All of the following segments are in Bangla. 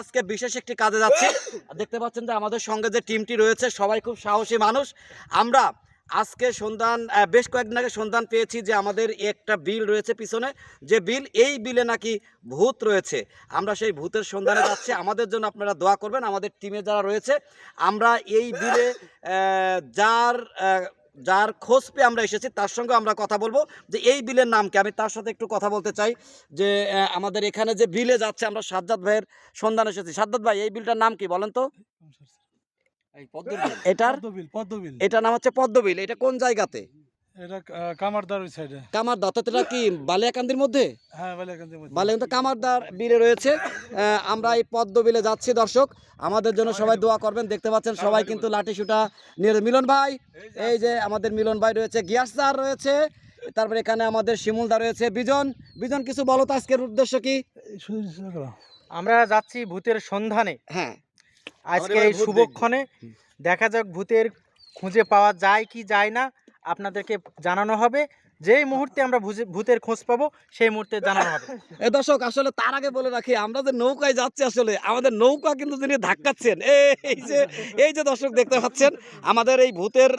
আজকে বিশেষ একটি কাজে যাচ্ছি। দেখতে পাচ্ছেন যে আমাদের সঙ্গে যে টিমটি রয়েছে, সবাই খুব সাহসী মানুষ। আমরা আজকে সন্ধান বেশ কয়েকদিন আগে সন্ধান পেয়েছি যে আমাদের একটা বিল রয়েছে পিছনে। যে বিল, এই বিলে নাকি ভূত রয়েছে। আমরা সেই ভূতের সন্ধানে যাচ্ছি। আমাদের জন্য আপনারা দোয়া করবেন। আমাদের টিমে যারা রয়েছে, আমরা এই বিলে যার যার খোঁজ পেয়ে আমরা এসেছি তার সঙ্গে আমরা কথা বলব যে এই বিলের নাম কি? আমি তার সাথে একটু কথা বলতে চাই যে আমাদের এখানে যে বিলে যাচ্ছে আমরা সাজ্জাদ ভাইয়ের সন্ধান এসেছি। সাজ্জাদ ভাই এই বিলটার নাম কি বলেন তো? এটার? এটার নাম হচ্ছে পদ্মবিল। এটা কোন জায়গাতে? এটা কামারদার ওই সাইডে কামার দত্তটা কি বালিয়াকান্দির মধ্যে? হ্যাঁ বালিয়াকান্দির মধ্যে। বালিয়াকান্দি কামারদার বিলে রয়েছে। আমরা এই পদ্ম বিলে যাচ্ছি দর্শক। আমাদের জন্য সবাই দোয়া করবেন দেখতে পাচ্ছেন সবাই কিন্তু লাঠি সুটা নিয়ে মিলন ভাই এই যে আমাদের মিলন ভাই রয়েছে রয়েছে। তারপরে এখানে আমাদের শিমুলদা রয়েছে বিজন। বিজন কিছু বলো তো আজকের উদ্দেশ্য কি। আমরা যাচ্ছি ভূতের সন্ধানে। হ্যাঁ। আজকের এই শুভক্ষণে। দেখা যাক ভূতের খুঁজে পাওয়া যায় কি যায় না। আপনাদেরকে জানানো হবে। যেই মুহূর্তে আমরা ভূতের খোঁজ পাবো, সেই মুহূর্তে জানানো হবে। এ দর্শক, আসলে তার আগে বলে রাখি, আমরা যে নৌকায় যাচ্ছি আসলে, আমাদের নৌকা কিন্তু যিনি ধাক্কাচ্ছেন, এই যে এই যে দর্শক দেখতে পাচ্ছেন, আমাদের এই ভূতের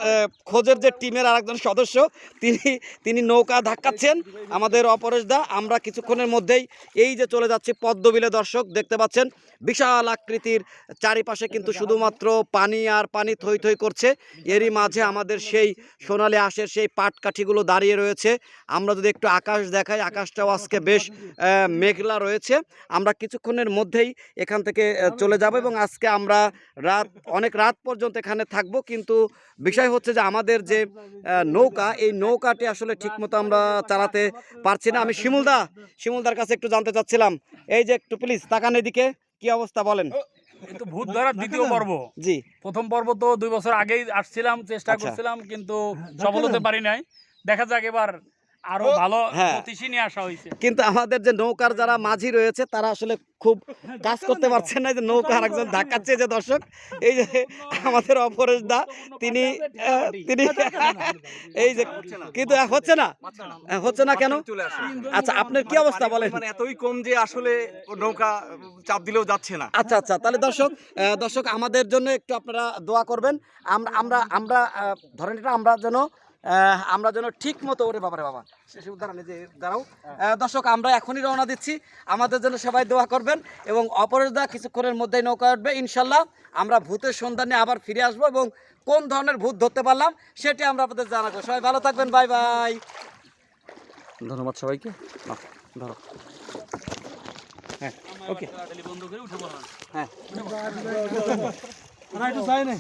খোঁজের যে টিমের আরেকজন সদস্য, তিনি তিনি নৌকা ধাক্কাচ্ছেন, আমাদের অপরেশ দা, আমরা কিছুক্ষণের মধ্যেই এই যে চলে যাচ্ছি পদ্মবিলে দর্শক, দেখতে পাচ্ছেন, বিশাল আকৃতির চারিপাশে কিন্তু শুধুমাত্র পানি আর পানি থই থই করছে, এরই মাঝে আমাদের সেই সোনালি আঁশের সেই পাটকাঠিগুলো দাঁড়িয়ে রয়েছে আমরা যদি একটু আকাশ দেখাই আকাশটাও আজকে বেশ মেঘলা রয়েছে। আমরা কিছুক্ষণের মধ্যেই এখান থেকে চলে যাব এবং আজকে আমরা রাত অনেক রাত পর্যন্ত এখানে থাকব। কিন্তু বিষয় হচ্ছে যে আমাদের যে নৌকা এই নৌকাটি আসলে ঠিকমতো আমরা চালাতে পারছি না। আমি শিমুলদা শিমুলদার কাছে একটু জানতে চাচ্ছিলাম। এই যে একটু প্লিজ তাকান এদিকে কি অবস্থা বলেন? এই তো ভূত ধরার দ্বিতীয় পর্ব। জি। প্রথম পর্ব তো দুই বছর আগেই আসছিলাম চেষ্টা আচ্ছা। করছিলাম কিন্তু সফল হতে পারি নাই। দেখা যাক এবার আরও ভালো হ্যাঁ। নিয়ে আসা হয়েছে। কিন্তু আমাদের যে নৌকার যারা মাঝি রয়েছে তারা আসলে খুব কাজ করতে পারছেন না যে নৌকা আরেকজন ধাক্কাচ্ছে যে দর্শক। এই যে আমাদের অপরেশ দা তিনি তিনি এই যে কিন্তু হচ্ছে না। হচ্ছে না কেন? আচ্ছা আপনার কি অবস্থা বলেন? মানে এতই কম যে আসলে নৌকা চাপ দিলেও যাচ্ছে না। আচ্ছা আচ্ছা তাহলে দর্শক আহ, দর্শক আমাদের জন্য একটু আপনারা দোয়া করবেন। আমরা আমরা আমরা ধরেন এটা আমরা যেন আমরা যেন ঠিক মতো ওরে বাবারে বাবা এই যে দাঁড়াও। দর্শক আমরা এখনই রওনা দিচ্ছি। আমাদের জন্য সবাই দোয়া করবেন এবং অপরেশদা কিছুক্ষণের মধ্যেই নৌকা উঠবে ইনশাল্লাহ। আমরা ভূতের সন্ধানে আবার ফিরে আসব এবং কোন ধরনের ভূত ধরতে পারলাম সেটি আমরা আপনাদের জানাব। সবাই ভালো থাকবেন বাই বাই। ধন্যবাদ সবাইকে। ধরো হ্যাঁ ওকে। বন্ধ করে উঠে হ্যাঁ। একটু চাই নাই।